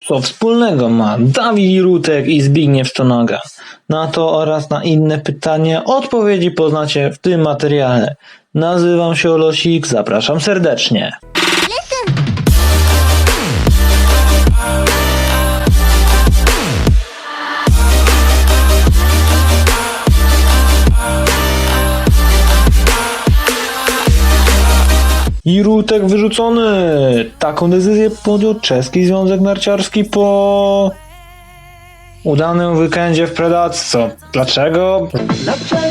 Co wspólnego ma Dawid Rutek i Zbigniew Stonoga? Na to oraz na inne pytania odpowiedzi poznacie w tym materiale. Nazywam się Olosik, zapraszam serdecznie. I Rutek wyrzucony. Taką decyzję podjął czeski Związek Narciarski po udanym weekendzie w Predacco. Dlaczego?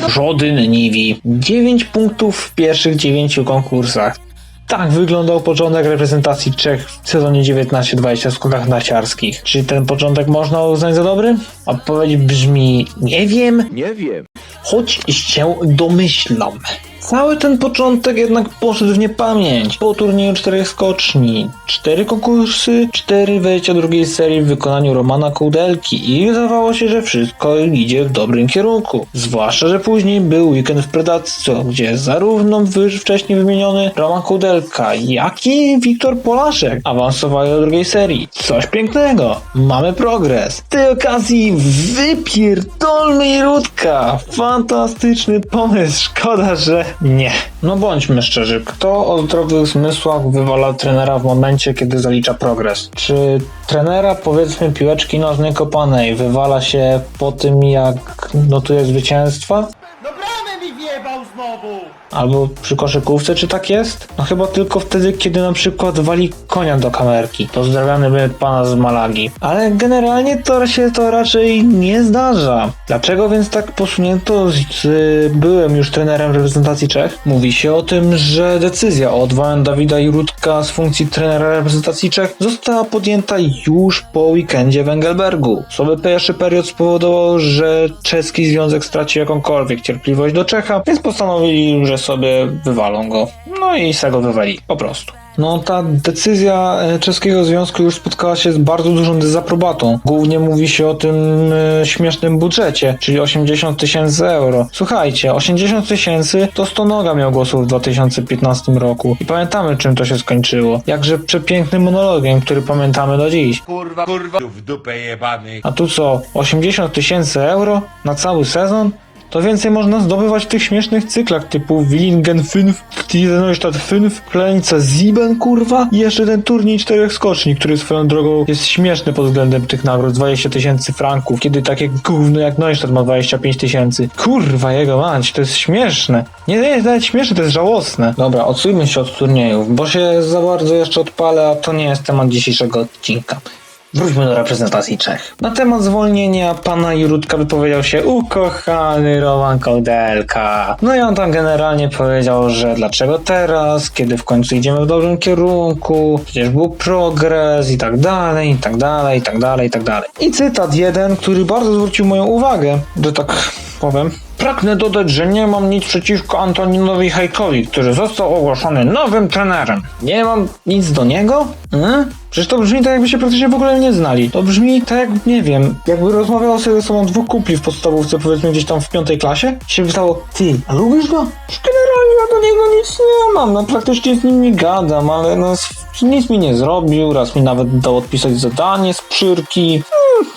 Żaden nie wie. 9 punktów w pierwszych 9 konkursach. Tak wyglądał początek reprezentacji Czech w sezonie 19-20 w skokach narciarskich. Czy ten początek można uznać za dobry? Odpowiedź brzmi nie wiem, Nie wiem. choć się domyślam. Cały ten początek jednak poszedł w niepamięć. Po turnieju czterech skoczni, cztery konkursy, cztery wejścia drugiej serii w wykonaniu Romana Kołdelki i wydawało się, że wszystko idzie w dobrym kierunku. Zwłaszcza, że później był weekend w Predacco, gdzie zarówno wcześniej wymieniony Roman Kołdelka, jak i Wiktor Polaszek awansowali do drugiej serii. Coś pięknego, mamy progres. W tej okazji wypierdolny Rutka. Fantastyczny pomysł, szkoda, że nie. No bądźmy szczerzy, kto o zdrowych zmysłach wywala trenera w momencie, kiedy zalicza progres? Czy trenera, powiedzmy, piłeczki nożnej kopanej wywala się po tym, jak notuje zwycięstwa? No bramę mi wjebał znowu! Albo przy koszykówce, czy tak jest? No chyba tylko wtedy, kiedy na przykład wali konia do kamerki. Pozdrawiamy my pana z Malagi. Ale generalnie to się to raczej nie zdarza. Dlaczego więc tak posunięto z, byłym już trenerem reprezentacji Czech? Mówi się o tym, że decyzja o odwołaniu Dawida Jurutka z funkcji trenera reprezentacji Czech została podjęta już po weekendzie w Engelbergu. Sobie pierwszy period spowodował, że czeski związek stracił jakąkolwiek cierpliwość do Czecha, więc postanowili, że sobie wywalą go. No i se go wywali, po prostu. No ta decyzja e, czeskiego związku już spotkała się z bardzo dużą dezaprobatą. Głównie mówi się o tym e, śmiesznym budżecie, czyli 80 tysięcy euro. Słuchajcie, 80 tysięcy to 100 noga miał głosów w 2015 roku. I pamiętamy czym to się skończyło. Jakże przepięknym monologiem, który pamiętamy do dziś. Kurwa, kurwa, w dupę jebany. A tu co, 80 tysięcy euro na cały sezon? To więcej można zdobywać w tych śmiesznych cyklach typu Willingen 5, Neustadt 5, Klenica Sieben, kurwa i jeszcze ten turniej czterech skoczni, który swoją drogą jest śmieszny pod względem tych nagród, 20 tysięcy franków, kiedy takie gówno jak Neustadt ma 25 tysięcy. Kurwa jego mać, to jest śmieszne. Nie, nie nawet śmieszne, to jest żałosne. Dobra, odsujmy się od turniejów, bo się za bardzo jeszcze odpalę, a to nie jest temat dzisiejszego odcinka. Wróćmy do reprezentacji Czech. Na temat zwolnienia pana Jurutka wypowiedział się ukochany Roman Kołdelka. No i on tam generalnie powiedział, że dlaczego teraz, kiedy w końcu idziemy w dobrym kierunku, przecież był progres i tak dalej, i tak dalej, i tak dalej, i tak dalej. I cytat jeden, który bardzo zwrócił moją uwagę, że tak powiem. Pragnę dodać, że nie mam nic przeciwko Antoninowi Hajkowi, który został ogłoszony nowym trenerem. Nie mam nic do niego? Hmm? Przecież to brzmi tak, jakby się praktycznie w ogóle nie znali. To brzmi tak, jak, nie wiem, jakby rozmawiało sobie ze sobą dwóch kupli w podstawówce, powiedzmy gdzieś tam w piątej klasie. I się pytało, ty, a lubisz go? Przecież Generalnie ja do niego nic nie mam, no praktycznie z nim nie gadam, ale no nic mi nie zrobił, raz mi nawet dał odpisać zadanie z przyrki. Hmm,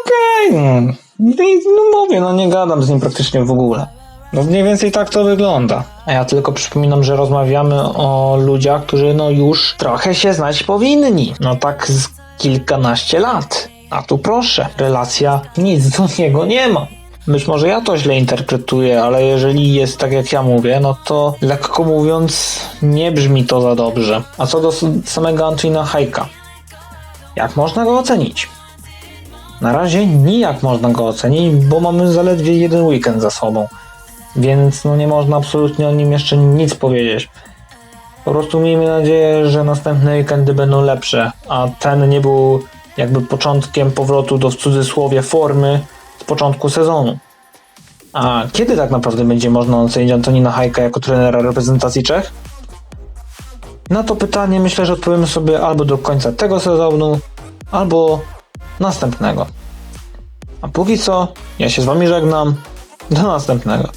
Okej, no. No no mówię, no nie gadam z nim praktycznie w ogóle. No mniej więcej tak to wygląda. A ja tylko przypominam, że rozmawiamy o ludziach, którzy no już trochę się znać powinni. No tak z kilkanaście lat. A tu proszę, relacja nic do niego nie ma. Być może ja to źle interpretuję, ale jeżeli jest tak jak ja mówię, no to lekko mówiąc nie brzmi to za dobrze. A co do samego Antonina Hajka? Jak można go ocenić? Na razie nijak można go ocenić, bo mamy zaledwie jeden weekend za sobą. Więc no nie można absolutnie o nim jeszcze nic powiedzieć. Po prostu miejmy nadzieję, że następne weekendy będą lepsze, a ten nie był jakby początkiem powrotu do w cudzysłowie formy z początku sezonu. A kiedy tak naprawdę będzie można ocenić Antonina Hajka jako trenera reprezentacji Czech? Na to pytanie myślę, że odpowiemy sobie albo do końca tego sezonu, albo następnego. A póki co, ja się z wami żegnam. Do następnego.